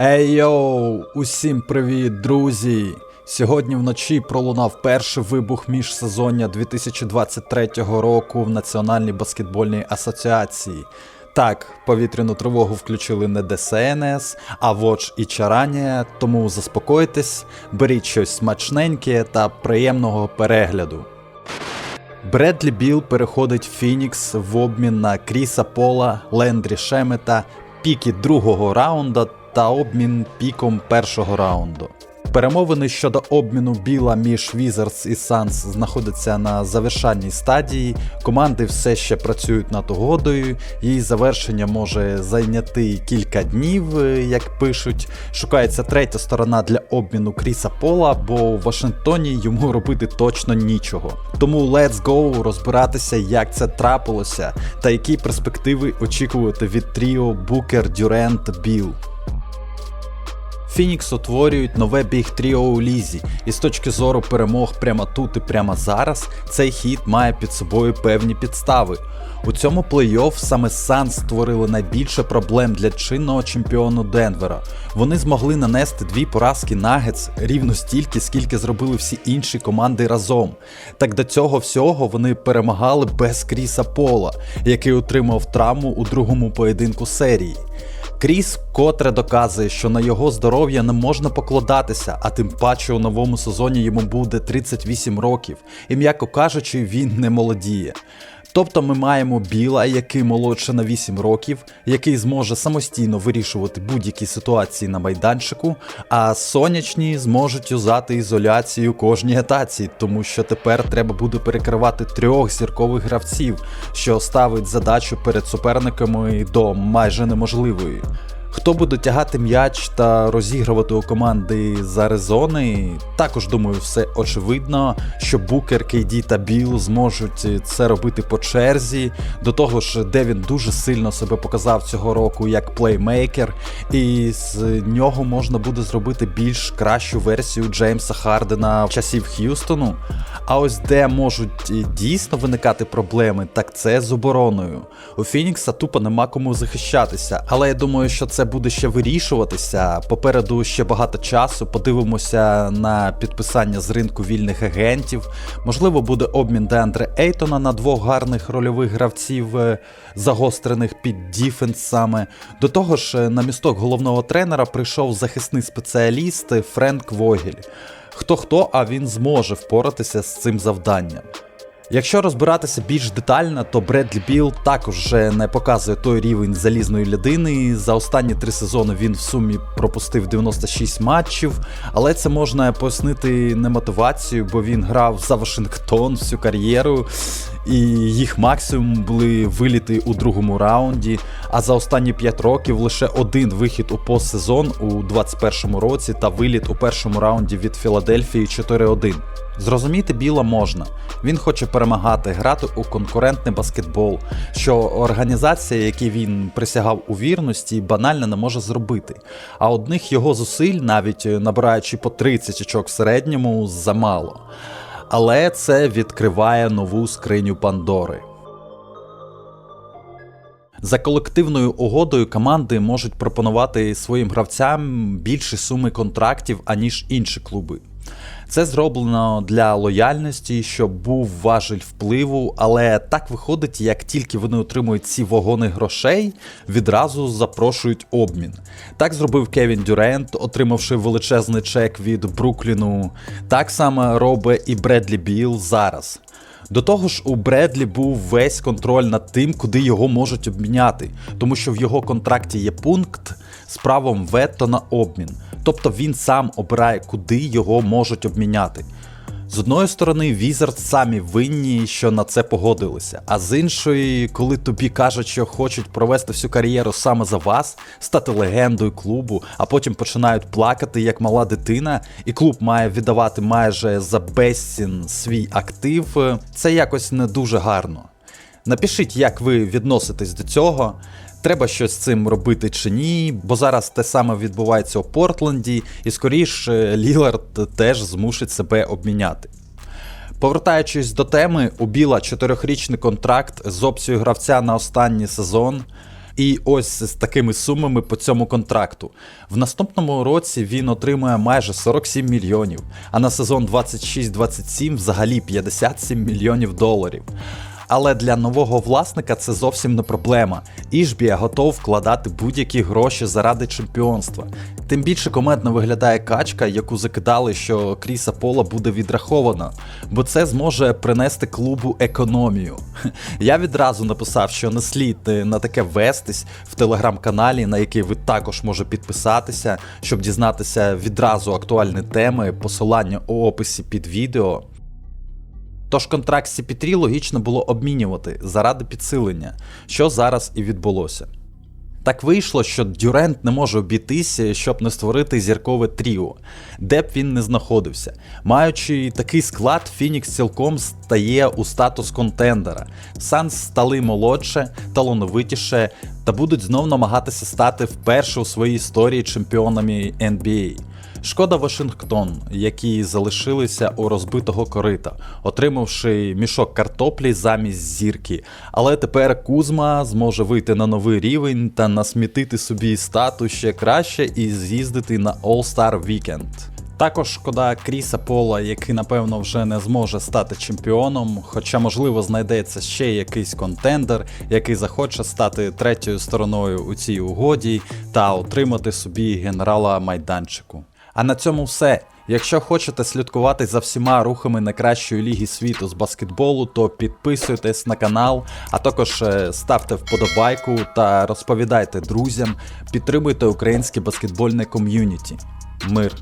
Ей йоу! Усім привіт, друзі! Сьогодні вночі пролунав перший вибух міжсезоння 2023 року в Національній баскетбольній асоціації. Так, повітряну тривогу включили не ДСНС, а Watch і Чаранія, тому заспокойтесь, беріть щось смачненьке та приємного перегляду. Бредлі Біл переходить Фінікс в обмін на Кріса Пола, Лендрі Шемета, піки другого раунда та обмін піком першого раунду. Перемовини щодо обміну Біла між Wizards і Suns знаходяться на завершальній стадії. Команди все ще працюють над угодою. Її завершення може зайняти кілька днів, е, як пишуть. Шукається третя сторона для обміну Кріса Пола, бо у Вашингтоні йому робити точно нічого. Тому let's go розбиратися, як це трапилося, та які перспективи очікувати від тріо Букер, Дюрент, Біл. Фінікс утворюють нове біг тріо у лізі, і з точки зору перемог прямо тут і прямо зараз, цей хід має під собою певні підстави. У цьому плей-офф саме Сан створили найбільше проблем для чинного чемпіону Денвера. Вони змогли нанести дві поразки Нагетс рівно стільки, скільки зробили всі інші команди разом. Так до цього всього вони перемагали без Кріса Пола, який отримав травму у другому поєдинку серії. Кріс котре доказує, що на його здоров'я не можна покладатися, а тим паче у новому сезоні йому буде 38 років, і м'яко кажучи, він не молодіє. Тобто ми маємо Біла, який молодше на 8 років, який зможе самостійно вирішувати будь-які ситуації на майданчику, а сонячні зможуть юзати ізоляцію кожній атаці, тому що тепер треба буде перекривати трьох зіркових гравців, що ставить задачу перед суперниками до майже неможливої. Хто буде тягати м'яч та розігрувати у команди з Аризони, також думаю, все очевидно, що Букер, Кейді та Біл зможуть це робити по черзі. До того ж, Девін дуже сильно себе показав цього року як плеймейкер, і з нього можна буде зробити більш кращу версію Джеймса Хардена часів Х'юстону. А ось де можуть дійсно виникати проблеми, так це з обороною. У Фінікса тупо нема кому захищатися, але я думаю, що це буде ще вирішуватися. Попереду ще багато часу. Подивимося на підписання з ринку вільних агентів. Можливо, буде обмін Деандре Ейтона на двох гарних рольових гравців, е, загострених під діфенс саме. До того ж, е, на місток головного тренера прийшов захисний спеціаліст Френк Вогель. Хто хто, а він зможе впоратися з цим завданням. Якщо розбиратися більш детально, то Бредлі Біл також вже не показує той рівень залізної людини. За останні три сезони він в сумі пропустив 96 матчів, але це можна пояснити не мотивацією, бо він грав за Вашингтон всю кар'єру, і їх максимум були виліти у другому раунді. А за останні 5 років лише один вихід у постсезон у 2021 році та виліт у першому раунді від Філадельфії 4-1. Зрозуміти Біла можна. Він хоче перемагати, грати у конкурентний баскетбол, що організація, якій він присягав у вірності, банально не може зробити. А одних його зусиль, навіть набираючи по 30 очок в середньому, замало. Але це відкриває нову скриню Пандори. За колективною угодою команди можуть пропонувати своїм гравцям більші суми контрактів, аніж інші клуби. Це зроблено для лояльності, щоб був важель впливу, але так виходить, як тільки вони отримують ці вагони грошей, відразу запрошують обмін. Так зробив Кевін Дюрент, отримавши величезний чек від Брукліну. Так само робить і Бредлі Біл зараз. До того ж, у Бредлі був весь контроль над тим, куди його можуть обміняти, тому що в його контракті є пункт з правом вето на обмін. Тобто він сам обирає, куди його можуть обміняти. З одної сторони, Wizards самі винні, що на це погодилися, а з іншої, коли тобі кажуть, що хочуть провести всю кар'єру саме за вас, стати легендою клубу, а потім починають плакати як мала дитина, і клуб має віддавати майже за безцін свій актив, це якось не дуже гарно. Напишіть, як ви відноситесь до цього. Треба щось з цим робити чи ні, бо зараз те саме відбувається у Портленді, і скоріше Лілард теж змусить себе обміняти. Повертаючись до теми, у Біла чотирьохрічний контракт з опцією гравця на останній сезон. І ось з такими сумами по цьому контракту. В наступному році він отримує майже 47 мільйонів, а на сезон 26-27 взагалі 57 мільйонів доларів. Але для нового власника це зовсім не проблема. Ішбія готов вкладати будь-які гроші заради чемпіонства. Тим більше комедно виглядає качка, яку закидали, що Кріса Пола буде відраховано, бо це зможе принести клубу економію. Я відразу написав, що не слід е, на таке вестись в телеграм-каналі, на який ви також можете підписатися, щоб дізнатися відразу актуальні теми, посилання у описі під відео. Тож контракт з CP3 логічно було обмінювати заради підсилення, що зараз і відбулося. Так вийшло, що Дюрент не може обійтися, щоб не створити зіркове тріо, де б він не знаходився. Маючи такий склад, Фінікс цілком стає у статус контендера. Санс стали молодше, талановитіше та будуть знов намагатися стати вперше у своїй історії чемпіонами NBA. Шкода Вашингтон, які залишилися у розбитого корита, отримавши мішок картоплі замість зірки. Але тепер Кузма зможе вийти на новий рівень та насмітити собі стату ще краще і з'їздити на All-Star Weekend. Також шкода Кріса Пола, який напевно вже не зможе стати чемпіоном, хоча, можливо, знайдеться ще якийсь контендер, який захоче стати третьою стороною у цій угоді та отримати собі генерала майданчику. А на цьому все. Якщо хочете слідкувати за всіма рухами найкращої ліги світу з баскетболу, то підписуйтесь на канал, а також е, ставте вподобайку та розповідайте друзям, підтримуйте українське баскетбольне ком'юніті. Мир!